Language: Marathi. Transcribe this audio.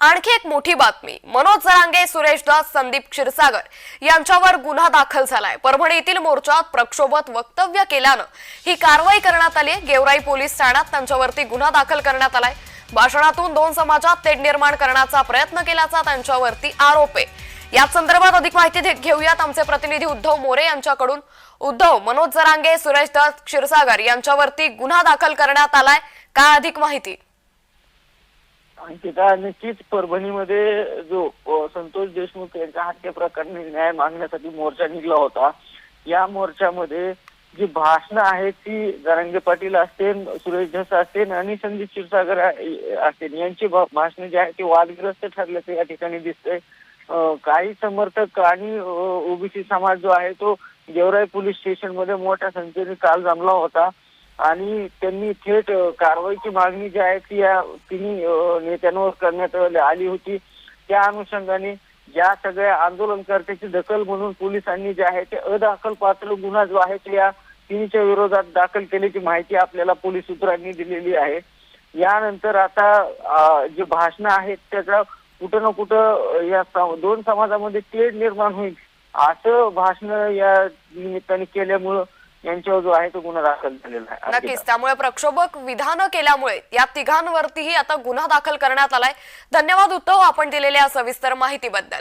आणखी एक मोठी बातमी. मनोज जरांगे सुरेश दास संदीप क्षीरसागर यांच्यावर गुन्हा दाखल झालाय. परभणी येथील मोर्चात प्रक्षोभक वक्तव्य केल्यानं ही कारवाई करण्यात आली गेवराई पोलीस ठाण्यात त्यांच्यावरती गुन्हा दाखल करण्यात आलाय. भाषणातून दोन समाजात तेढ निर्माण करण्याचा प्रयत्न केल्याचा त्यांच्यावरती आरोप आहे. या संदर्भात अधिक माहिती दे- घेऊयात आमचे प्रतिनिधी उद्धव मोरे यांच्याकडून. उद्धव मनोज जरांगे सुरेश दास क्षीरसागर यांच्यावरती गुन्हा दाखल करण्यात आलाय. काय अधिक माहिती? अंकिता नक्कीच परभणीमध्ये जो संतोष देशमुख यांच्या हत्या प्रकरणी न्याय मागण्यासाठी मोर्चा निघला होता या मोर्चामध्ये जी भाषणं आहेत ती जरांगे पाटील असतील सुरेश धस असतील आणि संदीप क्षीरसागर असतील यांची भाषण जी आहे ती वादग्रस्त ठरल्याचं या ठिकाणी दिसतंय. काही समर्थक आणि ओबीसी समाज जो आहे तो गेवराई पोलीस स्टेशनमध्ये मोठ्या संख्येने काल जमला होता. आणि त्यांनी थेट कारवाईची मागणी जी आहे ती या तिन्ही नेत्यांवर करण्यात आली होती. त्या अनुषंगाने या सगळ्या आंदोलनकर्त्याची दखल म्हणून पोलिसांनी जे आहे ते अदाखल पात्र गुन्हा जो आहे तो या तिन्हीच्या विरोधात दाखल केल्याची माहिती आपल्याला पोलीस सूत्रांनी दिलेली आहे. यानंतर आता जे भाषणं आहेत त्याचा कुठं ना कुठं या दोन समाजामध्ये तेढ निर्माण होईल. असं भाषण या निमित्ताने केल्यामुळं यांच्यावर जो आहे तो गुन्हा दाखल झालेला आहे. नक्कीच. त्यामुळे प्रक्षोभक विधानं केल्यामुळे या तिघांवरतीही आता गुन्हा दाखल करण्यात आलाय. धन्यवाद उद्धव आपण दिलेल्या सविस्तर माहितीबद्दल.